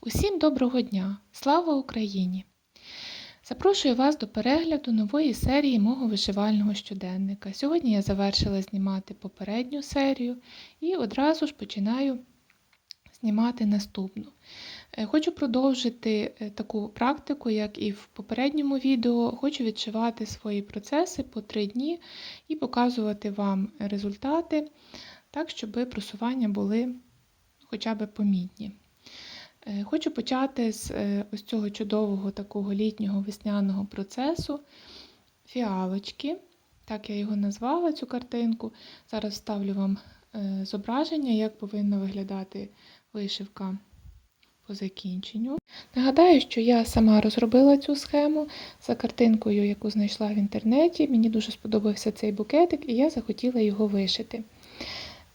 Усім доброго дня! Слава Україні! Запрошую вас до перегляду нової серії мого вишивального щоденника. Сьогодні я завершила знімати попередню серію і одразу ж починаю знімати наступну. Е, Хочу продовжити е, таку практику, як і в попередньому відео. Хочу відшивати свої процеси по 3 дні і показувати вам результати, так, щоб просування були хоча б помітні. Е, Хочу почати з ось цього чудового такого літнього весняного процесу фіалочки. Так я його назвала, цю картинку. Зараз ставлю вам зображення, як повинна виглядати вишивка по закінченню. Нагадаю, що я сама розробила цю схему за картинкою, яку знайшла в інтернеті. Мені дуже сподобався цей букетик, і я захотіла його вишити.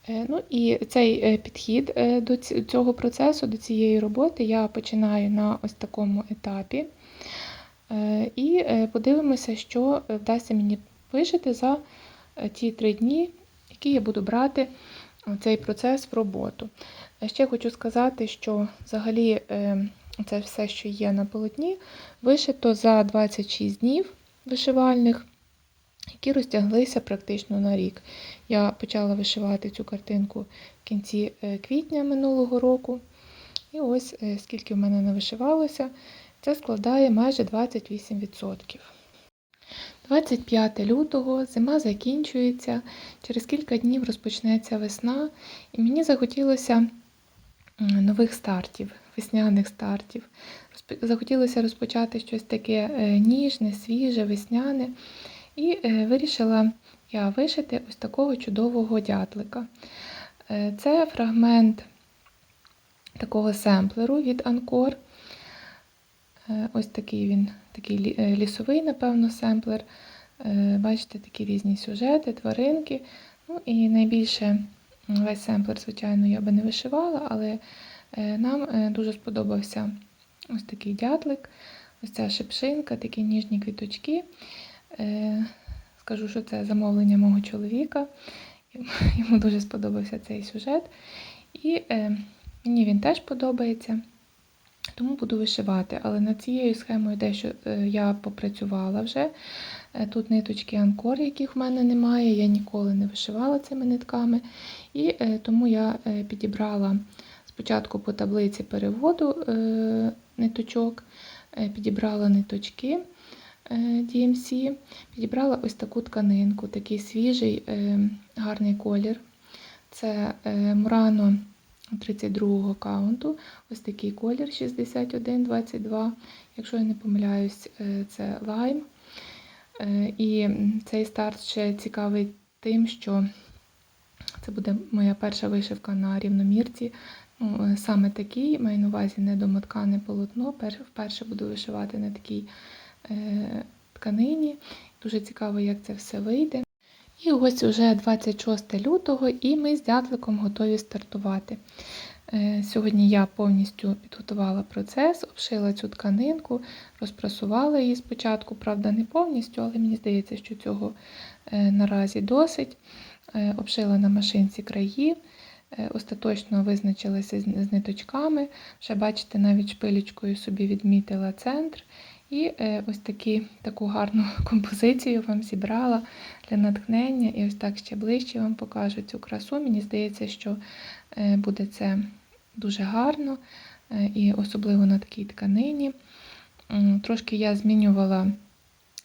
Е, Ну і цей е, підхід е, до цього процесу, до цієї роботи я починаю на ось такому етапі. І подивимося, що вдасться мені вишити за ті три дні, які я буду брати цей процес в роботу. Е, Ще хочу сказати, що взагалі е, це все, що є на полотні, вишито за 26 днів вишивальних які розтяглися практично на рік. Я почала вишивати цю картинку в кінці е, квітня минулого року. І ось е, скільки в мене навишивалося, це складає майже 28%. 25 лютого, зима закінчується, через кілька днів розпочнеться весна, і мені захотілося нових стартів, весняних стартів. Захотілося розпочати щось таке е, ніжне, свіже, весняне. І е, вирішила я вишити ось такого чудового дятлика. Е, Це фрагмент такого семплеру від Анкор. Ось такий він, такий лісовий, напевно, семплер. Бачите, такі різні сюжети, тваринки. Ну і найбільше весь семплер, звичайно, я би не вишивала, але е, нам е, дуже сподобався ось такий дятлик, ось ця шипшинка, такі ніжні квіточки. Е, Скажу, що це замовлення мого чоловіка. Йому- дуже сподобався цей сюжет. І мені він теж подобається, тому буду вишивати. Але над цією схемою дещо я попрацювала вже. Е, Тут ниточки анкор, яких в мене немає, я ніколи не вишивала цими нитками. І е, тому я е, підібрала спочатку по таблиці переводу ниточок, підібрала ниточки DMC, підібрала ось таку тканинку, такий свіжий, гарний колір. Це Murano 32-го каунту, ось такий колір 6122. Якщо я не помиляюсь, це лайм. Е, І цей старт ще цікавий тим, що це буде моя перша вишивка на рівномірці. Ну, е, саме такий, маю на увазі не домоткане полотно. Вперше буду вишивати на такій е, тканині. Дуже цікаво, як це все вийде. І ось уже 26 лютого, і ми з дятликом готові стартувати. Е, Сьогодні я повністю підготувала процес, обшила цю тканинку, розпрасувала її спочатку, правда, не повністю, але мені здається, що цього е, наразі досить. Е, Обшила на машинці краї, остаточно визначилася з ниточками. Вже бачите, навіть шпилечкою собі відмітила центр. І ось такі, таку гарну композицію вам зібрала для натхнення. І ось так ще ближче вам покажу цю красу. Мені здається, що буде це дуже гарно, е, і особливо на такій тканині. Трошки я змінювала,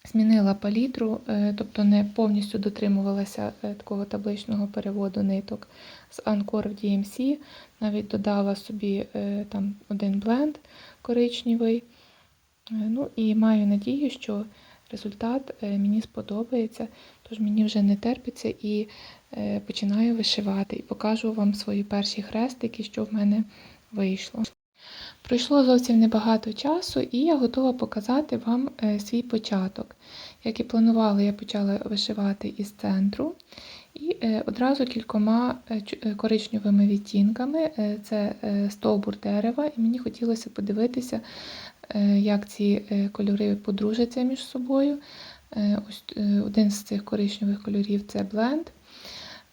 змінила палітру, е, тобто не повністю дотримувалася е, такого табличного переводу ниток з Анкор в DMC. Навіть додала собі там один бленд коричневий. Ну і маю надію, що результат мені сподобається, тож мені вже не терпиться і е, починаю вишивати і покажу вам свої перші хрестики, що в мене вийшло. Пройшло зовсім небагато часу, і я готова показати вам е, свій початок. Як і планувала, я почала вишивати із центру. І е, одразу кількома коричневими відтінками. Це стовбур дерева, і мені хотілося подивитися, як ці кольори подружаться між собою. Е, Ось е, один з цих коричневих кольорів це бленд.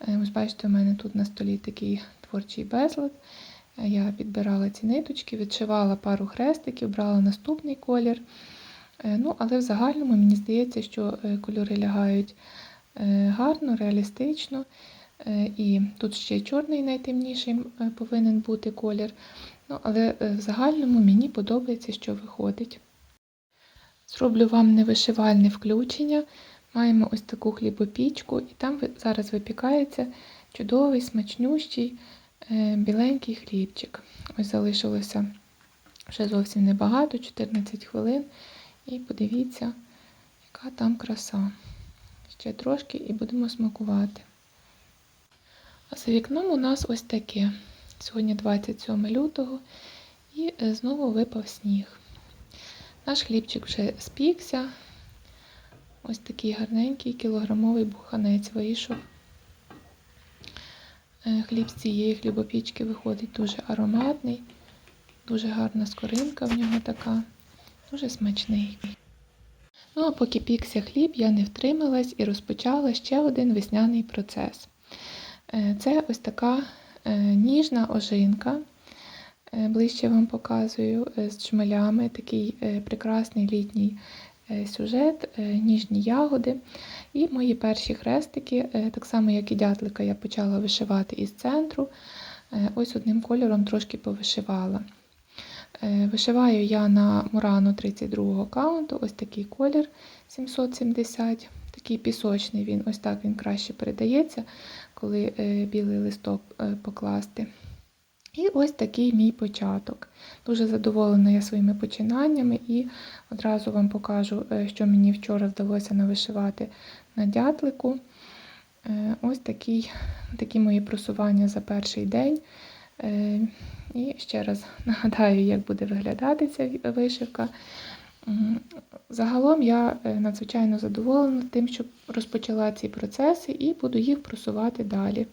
Е, Ось бачите, у мене тут на столі такий творчий безлад. Я підбирала ці ниточки, відшивала пару хрестиків, брала наступний колір. Ну, але в загальному мені здається, що кольори лягають гарно, реалістично. І тут ще чорний найтемніший повинен бути колір. Ну, але в загальному мені подобається, що виходить. Зроблю вам невишивальне включення. Маємо ось таку хлібопічку, і там зараз випікається чудовий, смачнющий, е, біленький хлібчик. Ось залишилося вже зовсім небагато, 14 хвилин. І подивіться, яка там краса. Ще трошки і будемо смакувати. А за вікном у нас ось таке. Сьогодні 27 лютого і е, знову випав сніг. Наш хлібчик вже спікся. Ось такий гарненький кілограмовий буханець вийшов. Е, Хліб з цієї хлібопічки виходить дуже ароматний, дуже гарна скоринка в нього така, дуже смачний. Ну а поки пікся хліб, я не втрималась і розпочала ще один весняний процес. Е, Це ось така е, ніжна ожинка. Е, Ближче вам показую е, з джмелями такий е, прекрасний літній сюжет, ніжні ягоди. І мої перші хрестики, так само як і дятлика, я почала вишивати із центру. Ось одним кольором трошки повишивала. Вишиваю я на Мурану 32 каунту, ось такий колір 770, такий пісочний він, ось так він краще передається, коли білий листок покласти. І ось такий мій початок. Дуже задоволена я своїми починаннями і одразу вам покажу, е, що мені вчора вдалося навишивати на дятлику. Е, Ось такий, такі мої просування за перший день. Е, І ще раз нагадаю, як буде виглядати ця вишивка. Загалом я надзвичайно задоволена тим, що розпочала ці процеси і буду їх просувати далі.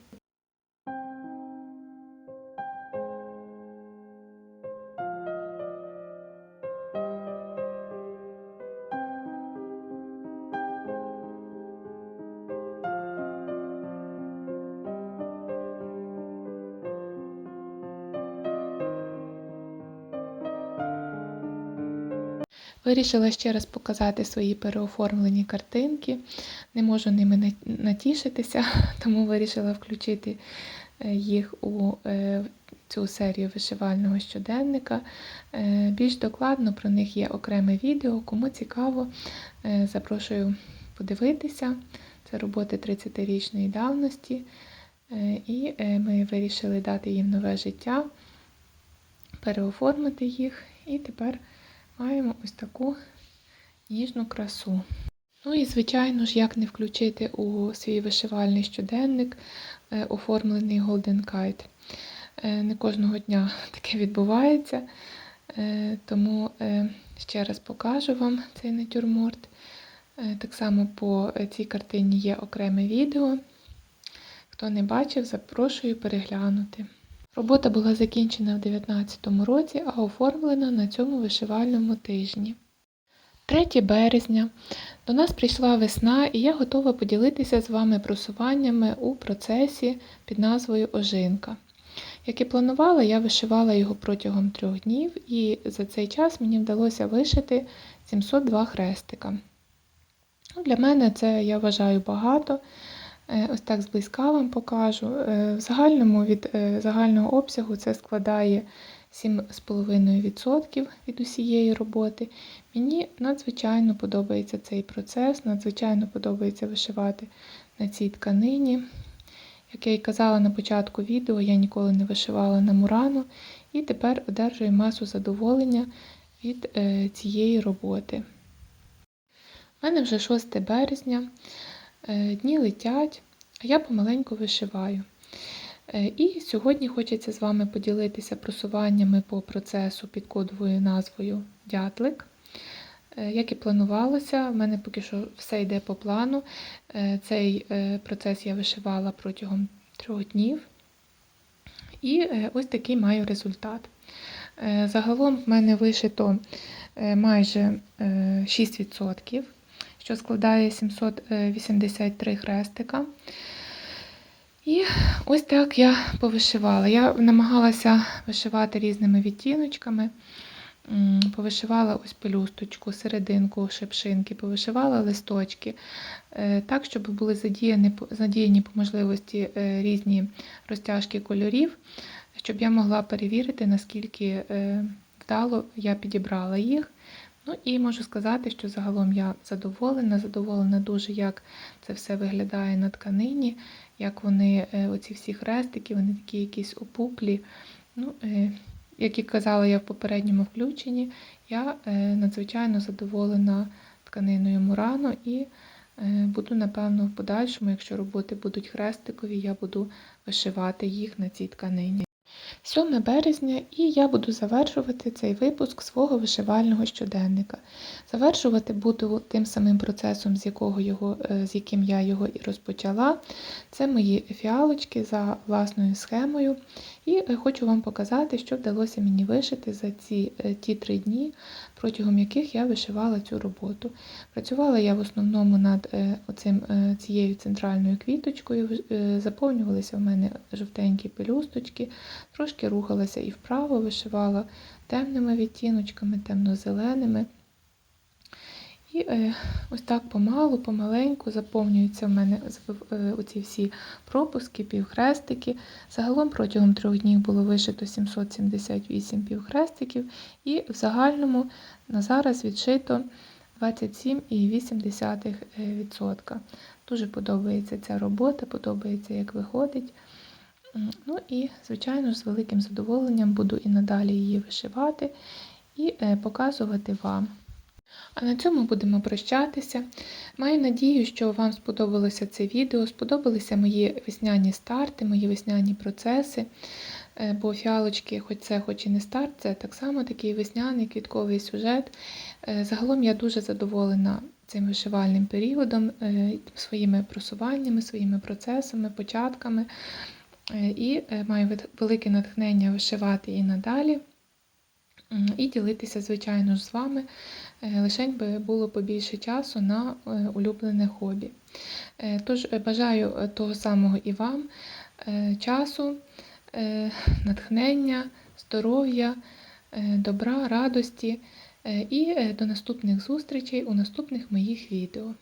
Вирішила ще раз показати свої переоформлені картинки. Не можу ними натішитися, тому вирішила включити е, їх у е, цю серію вишивального щоденника. Е, Більш докладно про них є окреме відео. Кому цікаво, запрошую подивитися. Це роботи 30-річної давності. І ми вирішили дати їм нове життя, переоформити їх. І тепер маємо ось таку ніжну красу. Ну і, звичайно ж, як не включити у свій вишивальний щоденник е, оформлений Golden Kite. Е, Не кожного дня таке відбувається, е, тому ще раз покажу вам цей натюрморт. Так само по цій картині є окреме відео. Хто не бачив, запрошую переглянути. Робота була закінчена в 2019 році, а оформлена на цьому вишивальному тижні. 3 березня. До нас прийшла весна, і я готова поділитися з вами просуваннями у процесі під назвою Ожинка. Як і планувала, я вишивала його протягом трьох днів, і за цей час мені вдалося вишити 702 хрестика. Для мене це, я вважаю, багато. Е, Ось так зблизька вам покажу. Е, В загальному від е, загального обсягу це складає 7,5% від усієї роботи. Мені надзвичайно подобається цей процес, надзвичайно подобається вишивати на цій тканині. Як я й казала на початку відео, я ніколи не вишивала на мурану і тепер одержую масу задоволення від цієї роботи. У мене вже 6 березня, дні летять, а я помаленьку вишиваю. Е, І сьогодні хочеться з вами поділитися просуваннями по процесу під кодовою назвою Дятлик. Е, Як і планувалося, в мене поки що все йде по плану. Е, Цей е, процес я вишивала протягом трьох днів. І е, ось такий маю результат. Е, Загалом в мене вишито е, майже е, 6%, що складає 783 хрестика. І ось так я повишивала. Я намагалася вишивати різними відтіночками. Повишивала ось пелюсточку, серединку шипшинки, повишивала листочки, е, так, щоб були задіяні, задіяні по можливості е, різні розтяжки кольорів, щоб я могла перевірити, наскільки е, вдало я підібрала їх. Ну і можу сказати, що загалом я задоволена, задоволена дуже, як це все виглядає на тканині, як вони, е, оці всі хрестики, вони такі якісь опуклі. Ну, е, як і казала я в попередньому включенні, я е, надзвичайно задоволена тканиною Мурано і буду, напевно, в подальшому, якщо роботи будуть хрестикові, я буду вишивати їх на цій тканині. 7 березня, і я буду завершувати цей випуск свого вишивального щоденника. Завершувати буду тим самим процесом, з, якого його, е, з яким я його і розпочала. Це мої фіалочки за власною схемою. І е, хочу вам показати, що вдалося мені вишити за ці е, ті три дні, протягом яких я вишивала цю роботу. Працювала я в основному над оцим, цією центральною квіточкою, заповнювалися в мене жовтенькі пелюсточки, трошки рухалася і вправо, вишивала темними відтіночками, темно-зеленими. І е, ось так помалу, помаленьку заповнюються в мене е, оці всі пропуски, півхрестики. Загалом протягом трьох днів було вишито 778 півхрестиків, і в загальному на зараз відшито 27,8%. Дуже подобається ця робота, подобається, як виходить. М, Ну і, звичайно, з великим задоволенням буду і надалі її вишивати і е, показувати вам. А на цьому будемо прощатися. Маю надію, що вам сподобалося це відео, сподобалися мої весняні старти, мої весняні процеси. Е, Бо фіалочки, хоч це, хоч і не старт, це так само такий весняний квітковий сюжет. Е, Загалом я дуже задоволена цим вишивальним періодом, е, своїми просуваннями, своїми процесами, початками. Е, І е, маю велике натхнення вишивати і надалі. І ділитися, звичайно ж, з вами, е, лишень би було побільше часу на улюблене хобі. Тож бажаю того самого і вам часу, натхнення, здоров'я, добра, радості і до наступних зустрічей у наступних моїх відео.